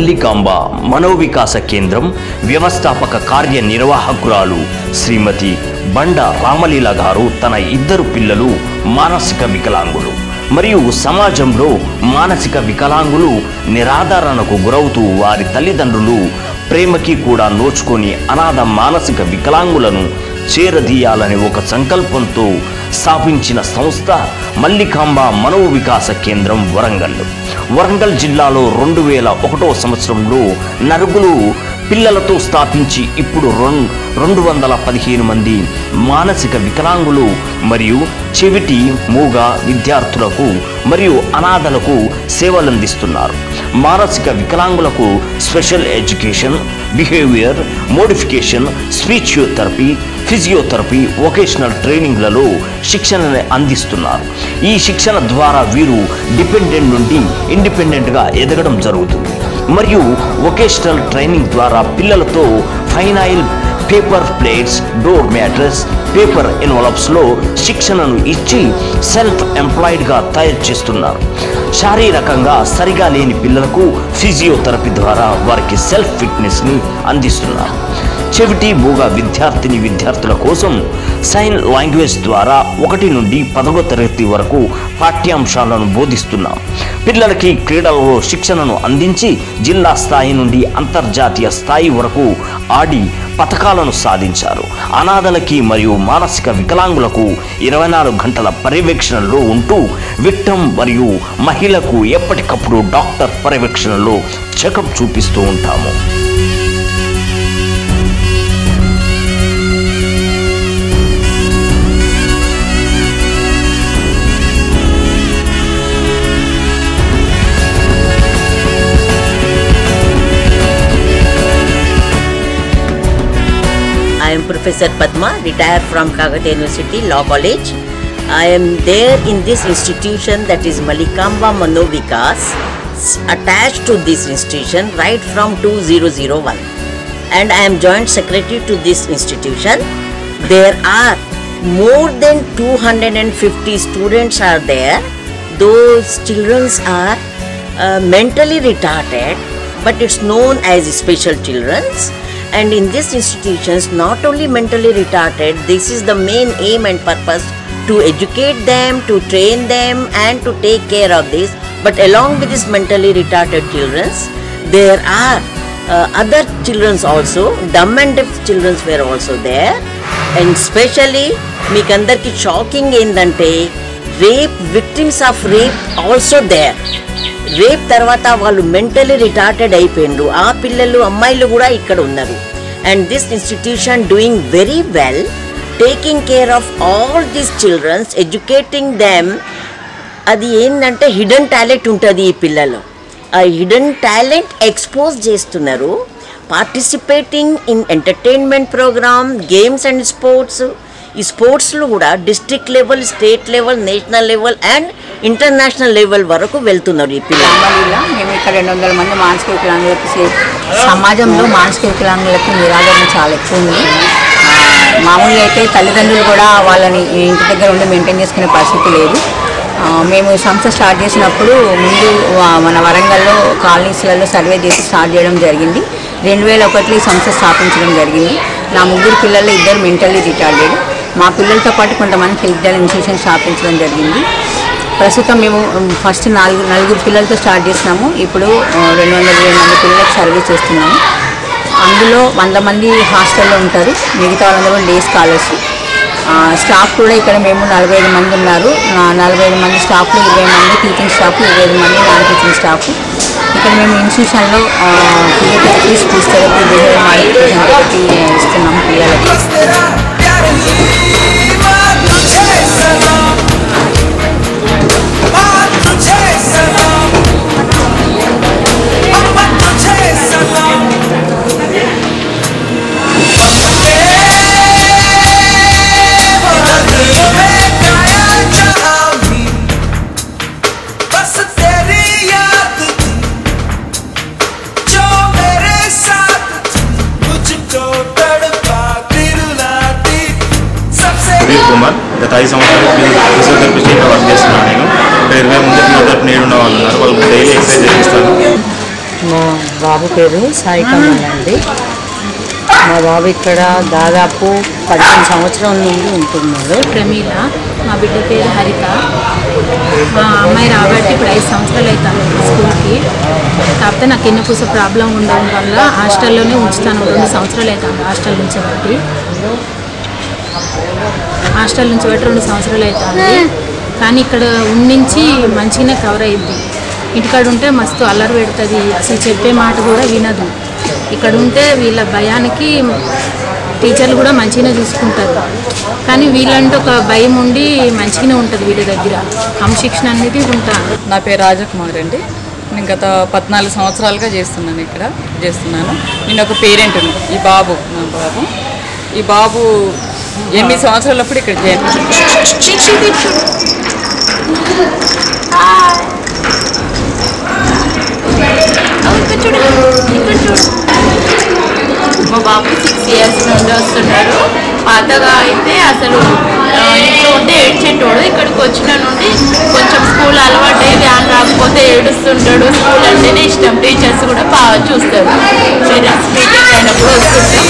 మల్లికాంబ మనోవికాస కేంద్రం వ్యవస్థాపక కార్యనిర్వాహకురాలు శ్రీమతి బండ రామలీల గారు తన ఇద్దరు పిల్లలు మానసిక వికలాంగులు మరియు సమాజంలో మానసిక వికలాంగులు నిరాధారణకు గురవుతూ వారి తల్లిదండ్రులు ప్రేమకి కూడా నోచుకొని అనాథ మానసిక వికలాంగులను చేరదీయాలని ఒక సంకల్పంతో స్థాపించిన సంస్థ మల్లికాంబ మనో వికాస కేంద్రం వరంగల్. వరంగల్ జిల్లాలో రెండు వేల ఒకటో సంవత్సరంలో నరుగులు పిల్లలతో స్థాపించి ఇప్పుడు రెండు రెండు వందల పదిహేను మంది మానసిక వికలాంగులు మరియు చెవిటి మూగ విద్యార్థులకు మరియు అనాథలకు సేవలందిస్తున్నారు. మానసిక వికలాంగులకు special education behaviour modification speech therapy physiotherapy vocational ట్రైనింగ్లలో శిక్షణని అందిస్తున్నారు. ఈ శిక్షణ ద్వారా వీరు డిపెండెంట్ నుండి ఇండిపెండెంట్గా ఎదగడం జరుగుతుంది. మరియు వొకేషనల్ ట్రైనింగ్ ద్వారా పిల్లలతో phenyl paper plates door mattress paper ఎన్వలప్స్లో శిక్షణను ఇచ్చి సెల్ఫ్ ఎంప్లాయిడ్గా తయారు చేస్తున్నారు. శారీరకంగా సరిగా లేని పిల్లలకు ఫిజియోథెరపీ ద్వారా వారికి సెల్ఫ్ ఫిట్నెస్ని అందిస్తున్నారు. చెవిటి మూగ విద్యార్థిని విద్యార్థుల కోసం సైన్ లాంగ్వేజ్ ద్వారా ఒకటి నుండి పదవ తరగతి వరకు పాఠ్యాంశాలను బోధిస్తున్నాం పిల్లలకి క్రీడలలో శిక్షణను అందించి జిల్లా స్థాయి నుండి అంతర్జాతీయ స్థాయి వరకు ఆడి పథకాలను సాధించారు. అనాథలకి మరియు మానసిక వికలాంగులకు ఇరవై నాలుగు గంటల పర్యవేక్షణలో ఉంటూ విక్టం మరియు మహిళకు ఎప్పటికప్పుడు డాక్టర్ పర్యవేక్షణలో చెకప్ చూపిస్తూ ఉంటాము. Professor Padma, retired from Kakatiya University Law College. I am there in this institution that is Malikamba Manovikas, attached to this institution right from 2001. And I am joint secretary to this institution. There are more than 250 students are there. Those children are uh, mentally retarded, but it's known as special children's and in these institutions not only mentally retarded this is the main aim and purpose to educate them to train them and to take care of this but along with these mentally retarded children there are uh, other children also dumb and deaf children were also there and especially మీకందరికి shocking ఏంటంటే rape victims of rape also there rape తర్వాత వాళ్ళు mentally retarded అయిపోయిండ్రు. ఆ పిల్లలు అమ్మాయిలు కూడా ఇక్కడ ఉన్నారు. And this institution doing very well taking care of all these childrens educating them అది ఏంటంటే హిడెన్ టాలెంట్ ఉంటుంది ఈ పిల్లలు. ఆ హిడెన్ టాలెంట్ ఎక్స్పోజ్ చేస్తున్నారు. Participating in entertainment program games and sports ఈ స్పోర్ట్స్లో కూడా district level state level national level and international level వరకు వెళ్తున్నారు ఈ పిల్లలు. మేము ఇక్కడ రెండు వందల మంది మానసిక వికలాంగులకు సమాజంలో మానసిక వికలాంగులకు నిరాదరణ చాలా ఎక్కువ ఉంది. మామూలుగా అయితే తల్లిదండ్రులు కూడా వాళ్ళని ఇంటి దగ్గర ఉండి మెయింటైన్ చేసుకునే పరిస్థితి లేదు. మేము సంస్థ స్టార్ట్ చేసినప్పుడు ముందు మన వరంగల్లో కాలనీస్లలో సర్వే చేసి స్టార్ట్ చేయడం జరిగింది. రెండు వేల ఒకటిలో ఈ సంస్థ స్థాపించడం జరిగింది. నా ముగ్గురు పిల్లలు ఇద్దరు మెంటల్లీ రిటార్డెడ్ మా పిల్లలతో పాటు కొంతమంది ఫిజికల్ ఇన్స్టిట్యూషన్ స్థాపించడం జరిగింది. ప్రస్తుతం మేము ఫస్ట్ నాలుగు నలుగురు పిల్లలతో స్టార్ట్ చేసినాము ఇప్పుడు రెండు వందల ఇరవై మంది పిల్లలకు సర్వీస్ చేస్తున్నాము. అందులో వంద మంది హాస్టల్లో ఉంటారు. మిగతా వాళ్ళందరూ డే స్కాలర్స్. స్టాఫ్ కూడా ఇక్కడ మేము నలభై ఐదు మంది ఉన్నారు. నలభై ఐదు మంది స్టాఫ్లు ఇరవై మంది టీచింగ్ స్టాఫ్ ఇరవై ఐదు మంది నాన్ టీచింగ్ స్టాఫ్. ఇక్కడ మేము ఇన్స్టిట్యూషన్లో ఫిజియోథెరపీ స్పీచ్ థెరపీ బిహేవియర్ ఇస్తున్నాము పిల్లలకి. Brasil. కుమార్ గత ఐదు సంవత్సరాలు ఫిజియోథెరపిస్ట్గా వర్క్ చేస్తున్నాను నేను. ఇక్కడ ఇరవై ముందు ఫిజియోథెరపీ నేడు ఉన్న వాళ్ళు ఉన్నారు. వాళ్ళకి డైలీ ఎక్సర్సైజ్ చేపిస్తాను. మా బాబు పేరు సాయి కమల్ అండి. మా బాబు ఇక్కడ దాదాపు పదిహేను సంవత్సరాల నుండి ఉంటున్నాడు. ప్రమీల మా బిడ్డ పేరు హరిత. మా అమ్మాయి రాబట్టి ఇప్పుడు ఐదు సంవత్సరాలు అవుతాను స్కూల్కి. కాకపోతే నాకు ఎన్నపూస ప్రాబ్లం ఉండడం వల్ల హాస్టల్లోనే ఉంచుతాను. రెండు సంవత్సరాలు అవుతాను హాస్టల్ నుంచి బట్టి. హాస్టల్ నుంచి బట్టి రెండు సంవత్సరాలు అవుతుంది. కానీ ఇక్కడ ఉండించి మంచిగానే కవర్ అయింది ఇంటికాడ ఉంటే మస్తు అల్లరి పెడుతుంది. అసలు చెప్పే మాట కూడా వినదు. ఇక్కడ ఉంటే వీళ్ళ భయానికి టీచర్లు కూడా మంచిగానే చూసుకుంటారు. కానీ వీళ్ళంటే ఒక భయం ఉండి మంచిగానే ఉంటుంది వీళ్ళ దగ్గర. క్రమశిక్షణ అనేది ఉంటాను నా పేరు రాజకుమార్ అండి. నేను గత పద్నాలుగు సంవత్సరాలుగా చేస్తున్నాను ఇక్కడ చేస్తున్నాను. నేను ఒక పేరెంట్ ఈ బాబు నా బాబు. ఈ బాబు ఎనిమిది సంవత్సరాలప్పుడు ఇక్కడ మా బాబు సిక్స్ ఇయర్స్ నుండి వస్తున్నారు పాతగా అయితే అసలు ఇంట్లో ఉంటే ఏడ్చేటోడు. ఇక్కడికి వచ్చిన నుండి కొంచెం స్కూల్ అలవాటు అయ్యి వ్యాన్ రాకపోతే ఏడుస్తుంటాడు. స్కూల్ అంటేనే ఇష్టం. టీచర్స్ కూడా బాగా చూస్తారు. పేరెంట్స్ మీటింగ్ అయినప్పుడు వస్తుంటాం.